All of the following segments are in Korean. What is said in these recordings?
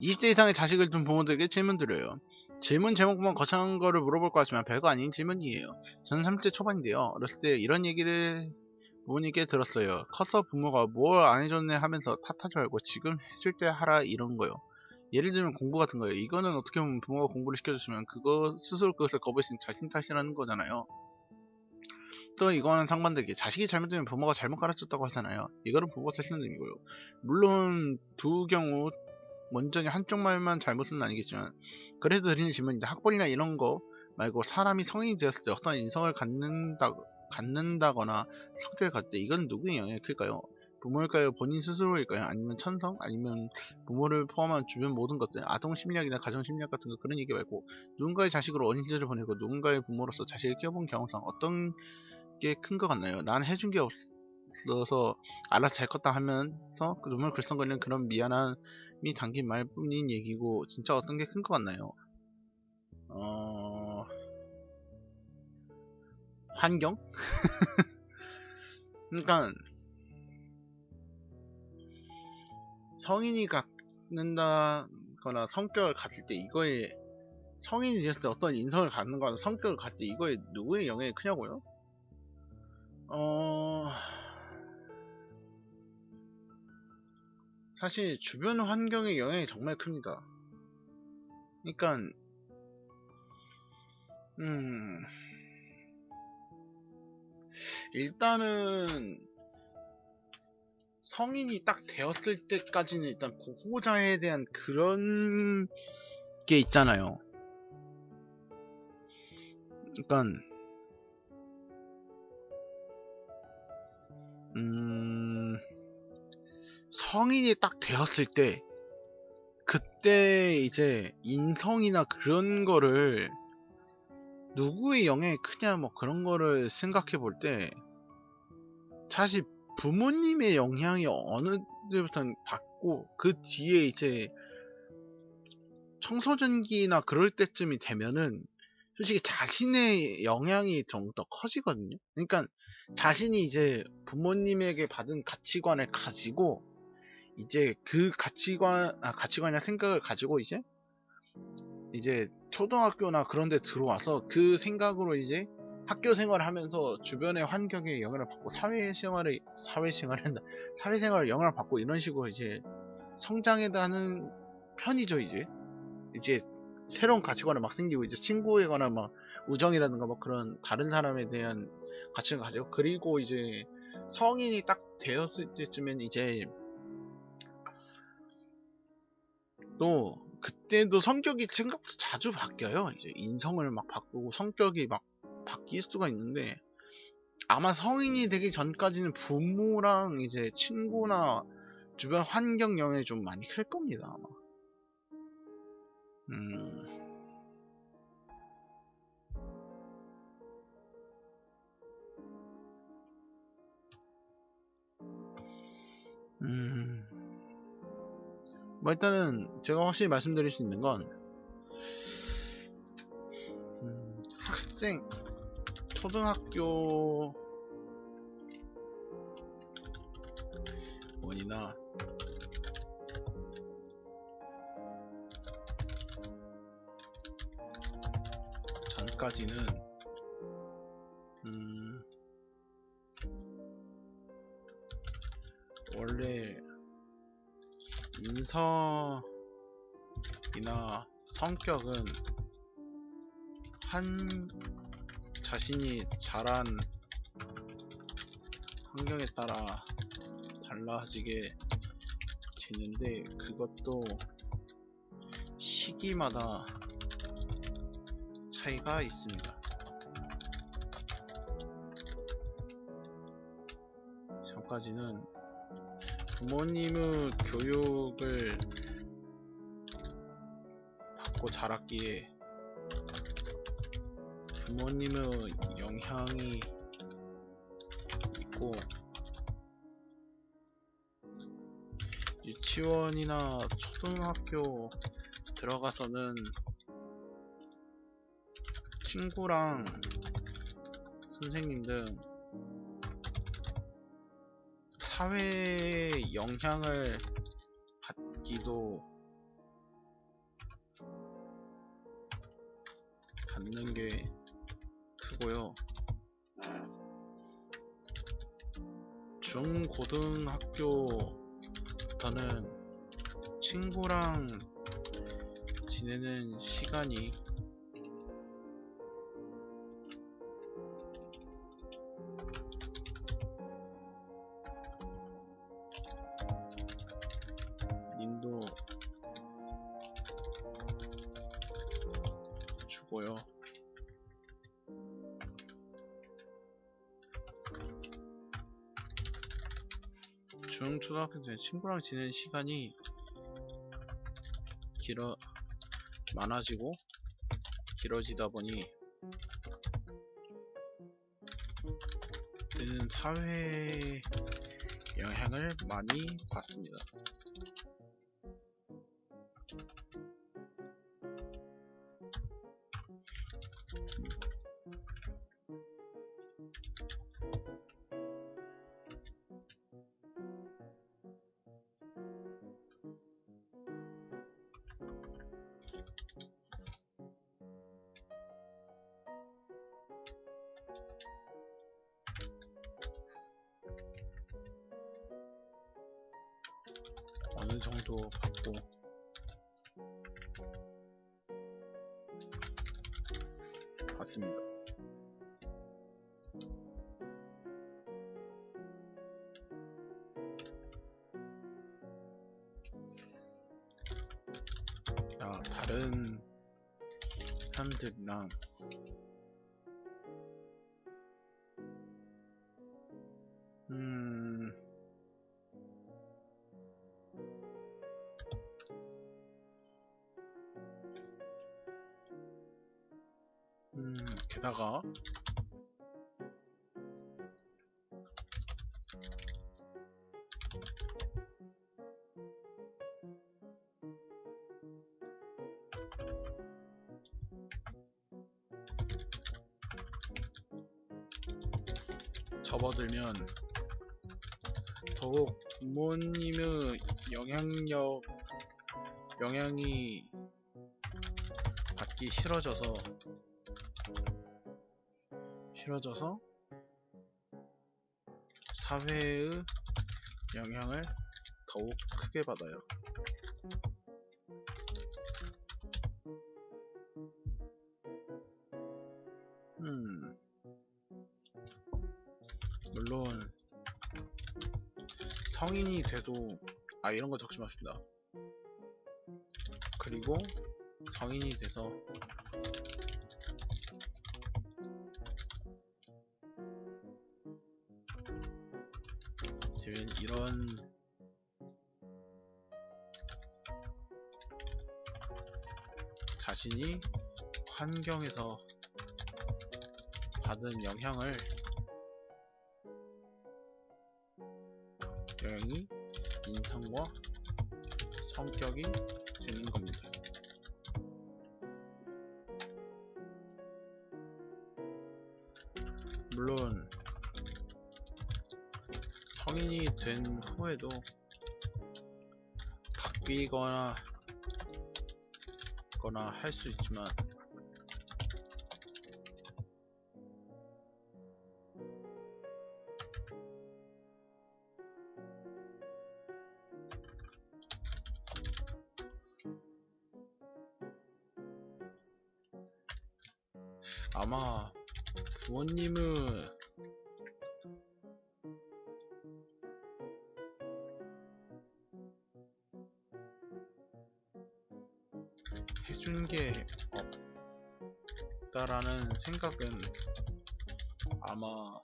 20대 이상의 자식을 둔 부모들에게 질문 드려요. 질문 제목만 거창한 거를 물어볼 것 같지만 별거 아닌 질문이에요. 저는 30대 초반인데요. 어렸을 때 이런 얘기를 부모님께 들었어요. 커서 부모가 뭘 안 해줬네 하면서 탓하지 말고 지금 해줄 때 하라 이런 거요. 예를 들면 공부 같은 거예요. 이거는 어떻게 보면 부모가 공부를 시켜줬으면 그거 스스로 그것을 거부했으니 자신 탓이라는 거잖아요. 또 이거는 상반되게 자식이 잘못되면 부모가 잘못 가르쳤다고 하잖아요. 이거는 부모가 탓이라는 의미고요. 물론 두 경우 완전히 한쪽 말만 잘못은 아니겠지만 그래도 드리는 질문인데 학벌이나 이런 거 말고 사람이 성인이 되었을 때 어떤 인성을 갖는다, 갖는다거나 성격을 때 이건 누구의 영향이 클까요? 부모일까요? 본인 스스로일까요? 아니면 천성? 아니면 부모를 포함한 주변 모든 것들 아동 심리학이나 가정 심리학 같은 거 그런 얘기 말고 누군가의 자식으로 어린 시절을 보내고 누군가의 부모로서 자식을 키워본 경험상 어떤 게 큰 것 같나요? 난 해준 게 없 어서 알아서 잘 컸다 하면서 그 눈물 글썽거리는 그런 미안함이 담긴 말뿐인 얘기고 진짜 어떤 게 큰 것 같나요? 어... 환경? 그러니까 성인이 갖는다거나 성격을 갖을 때 이거에 성인이 되었을 때 어떤 인성을 갖는 거나 성격을 갖을 때 이거에 누구의 영향이 크냐고요? 어... 사실 주변 환경의 영향이 정말 큽니다. 그러니까 음 일단은 성인이 딱 되었을 때까지는 일단 보호자에 대한 그런 게 있잖아요. 그러니까 음 성인이 딱 되었을 때 그때 이제 인성이나 그런 거를 누구의 영향이 크냐 뭐 그런 거를 생각해 볼 때 사실 부모님의 영향이 어느 때부터 받고 그 뒤에 이제 청소년기나 그럴 때쯤이 되면은 솔직히 자신의 영향이 좀 더 커지거든요. 그러니까 자신이 이제 부모님에게 받은 가치관을 가지고 이제 그 가치관 아 가치관이나 생각을 가지고 이제 이제 초등학교나 그런 데 들어와서 그 생각으로 이제 학교 생활을 하면서 주변의 환경에 영향을 받고 사회생활에 사회생활을 한다. 사회생활을 영향을 받고 이런 식으로 이제 성장해 가는 편이죠 이제. 이제 새로운 가치관을 막 생기고 이제 친구에거나 막 우정이라든가 뭐 그런 다른 사람에 대한 가치를 가지고 그리고 이제 성인이 딱 되었을 때쯤엔 이제 또 그때도 성격이 생각보다 자주 바뀌어요. 이제 인성을 막 바꾸고 성격이 막 바뀔 수가 있는데 아마 성인이 되기 전까지는 부모랑 이제 친구나 주변 환경 영향이 좀 많이 클 겁니다. 아마. 음. 음. 뭐 일단은 제가 확실히 말씀드릴 수 있는 건 음, 학생 초등학교 원이나 전까지는 인성이나 성격은 한 자신이 자란 환경에 따라 달라지게 되는데 그것도 시기마다 차이가 있습니다. 전까지는 부모님의 교육을 받고 자랐기에 부모님의 영향이 있고 유치원이나 초등학교 들어가서는 친구랑 선생님 등 사회에 영향을 받기도 받는 게 크고요. 중고등학교부터는 친구랑 지내는 시간이 주고요. 중, 초등학교 때 친구랑 지내는 시간이 길어, 많아지고, 길어지다 보니, 드는 사회에 영향을 많이 받습니다. 어느 정도 받고 받습니다. 자, 다른 사람들이랑 게다가. 접어들면 더욱 부모님의 영향력 영향이 받기 싫어져서 싫어져서 사회의 영향을 더욱 크게 받아요. 음, 물론 성인이 돼도 아 이런 거 적지 맙시다. 그리고 성인이 돼서 지금 이런 자신이 환경에서 받은 영향을 영향이 인성과 성격이 되는 겁니다. 된 후에도 바뀌거나 거나 할 수 있지만 해준 게 없다라는 생각은 아마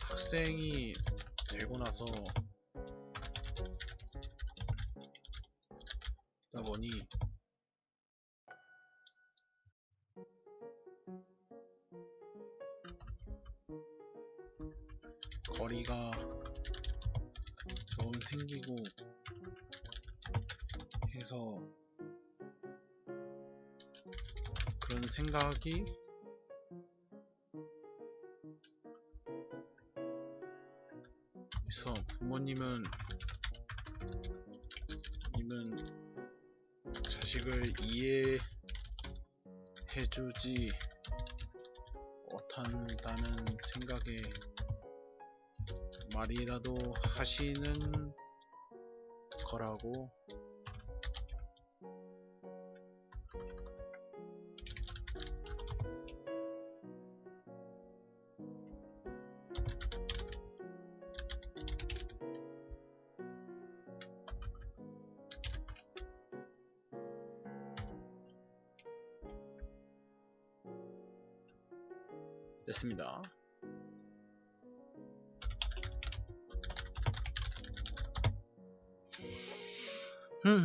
학생이 되고 나서 다 보니 해서 그런 생각이 있어. 부모님은 님은 자식을 이해해주지 못한다는 생각에 말이라도 하시는 거라고 됐습니다.